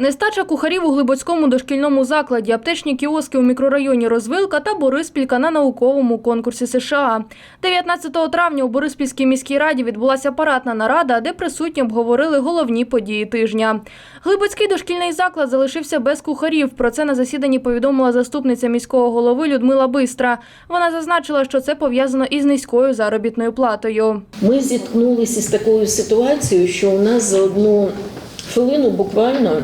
Нестача кухарів у Глибоцькому дошкільному закладі, аптечні кіоски у мікрорайоні Розвилка та Бориспілька на науковому конкурсі США. 19 травня у Бориспільській міській раді відбулася парадна нарада, де присутні обговорили головні події тижня. Глибоцький дошкільний заклад залишився без кухарів. Про це на засіданні повідомила заступниця міського голови Людмила Бистра. Вона зазначила, що це пов'язано із низькою заробітною платою. Ми зіткнулися з такою ситуацією, що у нас за одну хвилину буквально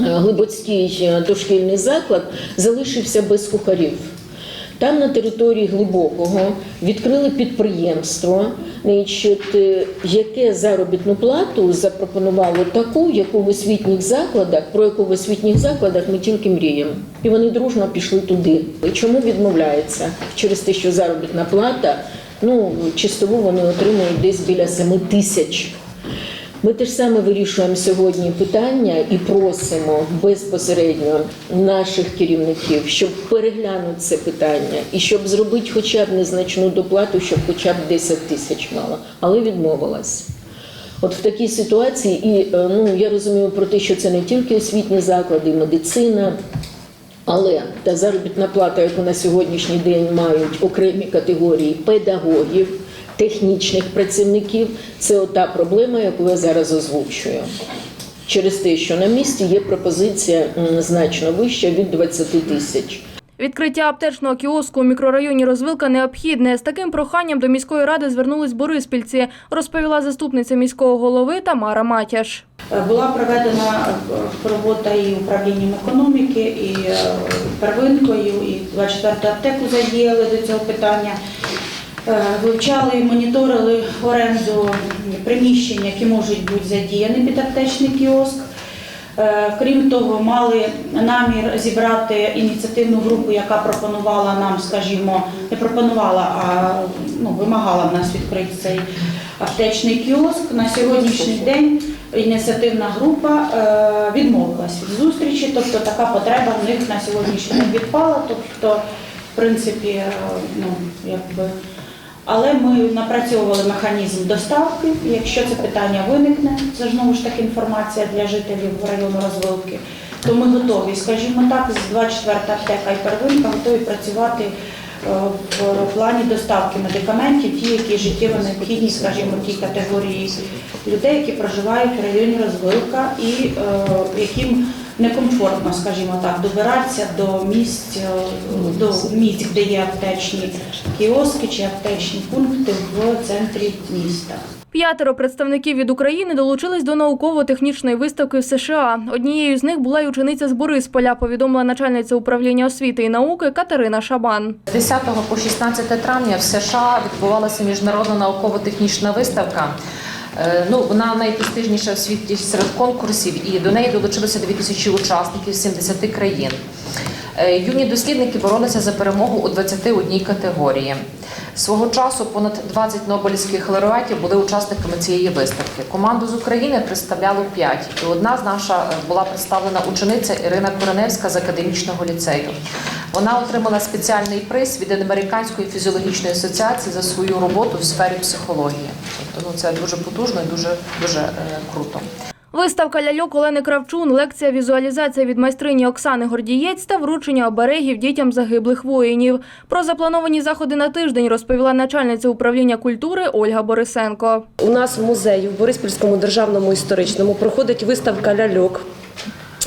Глибоцький е, дошкільний заклад залишився без кухарів. Там на території глибокого відкрили підприємство, е, яке заробітну плату запропонувало таку, яку в освітніх закладах, про яку в освітніх закладах ми тільки мріємо. І вони дружно пішли туди. І чому відмовляється? Через те, що заробітна плата, ну чистову вони отримують десь біля 7 тисяч. Ми теж саме вирішуємо сьогодні питання і просимо безпосередньо наших керівників, щоб переглянути це питання і щоб зробити хоча б незначну доплату, щоб хоча б 10 тисяч мала, але відмовилась. От в такій ситуації, і е, ну я розумію про те, що це не тільки освітні заклади, і медицина. Але та заробітна плата, яку на сьогоднішній день мають окремі категорії педагогів, технічних працівників, це ота проблема, яку я зараз озвучую. Через те, що на місці є пропозиція значно вища від 20 тисяч. Відкриття аптечного кіоску у мікрорайоні Розвилка необхідне. З таким проханням до міської ради звернулись бориспільці, розповіла заступниця міського голови Тамара Матяш. Е, Була проведена е, робота і управлінням економіки, і е, первинкою, і 24 аптеку задіяли до цього питання. Е, Вивчали і моніторили оренду приміщень, які можуть бути задіяні під аптечний кіоск. Е, Крім того, мали намір зібрати ініціативну групу, яка пропонувала нам, скажімо, не пропонувала, а ну, вимагала в нас відкрити цей аптечний кіоск. На сьогоднішній день ініціативна група е, відмовилась від зустрічі, тобто така потреба в них на сьогоднішній день відпала. Тобто, в принципі, ну якби. Але ми напрацьовували механізм доставки. Якщо це питання виникне, це знову ж таки інформація для жителів району розвилки, то ми готові, скажімо так, з 24 аптека і первинка готові працювати е, в плані доставки медикаментів, ті, які життєво необхідні, скажімо, тій категорії людей, які проживають в районі розвилка і е, яким некомфортно, скажімо так, добиратися до місць, е, до місць, де є аптечні кіоски чи аптечні пункти в центрі міста. П'ятеро представників від України долучились до науково-технічної виставки в США. Однією з них була й учениця з Борисполя, повідомила начальниця управління освіти і науки Катерина Шабан. З 10 по 16 травня в США відбувалася міжнародна науково-технічна виставка. Е, Ну, вона найпрестижніша в світі серед конкурсів, і до неї долучилося 2000 учасників з 70 країн. Е, Юні дослідники боролися за перемогу у 21 категорії. Свого часу понад 20 нобелівських лауреатів були учасниками цієї виставки. Команду з України представляло 5, і одна з наша е, була представлена учениця Ірина Кореневська з академічного ліцею. Вона отримала спеціальний приз від Американської фізіологічної асоціації за свою роботу в сфері психології. Тобто ну, це дуже потужно і дуже дуже е, круто. Виставка ляльок Олени Кравчун, лекція візуалізація від майстрині Оксани Гордієць та вручення оберегів дітям загиблих воїнів. Про заплановані заходи на тиждень розповіла начальниця управління культури Ольга Борисенко. У нас в музеї в Бориспільському державному історичному проходить виставка ляльок.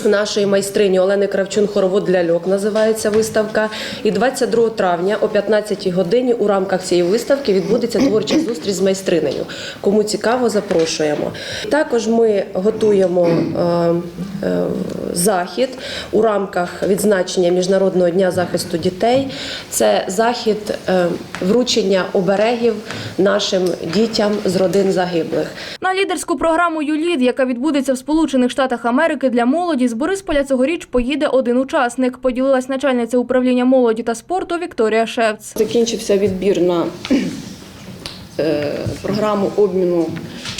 Нашої майстрині Олени Кравчун Хоровод ляльок називається виставка. І 22 травня о 15 годині у рамках цієї виставки відбудеться творча зустріч з майстринею. Кому цікаво, запрошуємо. Також ми готуємо е, е, захід у рамках відзначення Міжнародного дня захисту дітей. Це захід е, вручення оберегів нашим дітям з родин загиблих. На лідерську програму ЮЛІД, яка відбудеться в Сполучених Штатах Америки для молоді, з Борисполя цьогоріч поїде один учасник. Поділилась начальниця управління молоді та спорту Вікторія Шевц. Закінчився відбір на е, програму обміну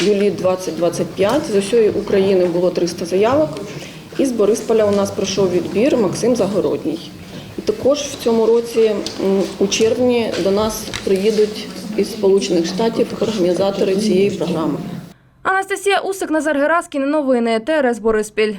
Юлі 2025. З усієї України було 300 заявок. І з Борисполя у нас пройшов відбір Максим Загородній. І також в цьому році у червні до нас приїдуть із Сполучених Штатів організатори цієї програми. Анастасія Усик, Назар Гераскін. Новини ТРС Бориспіль.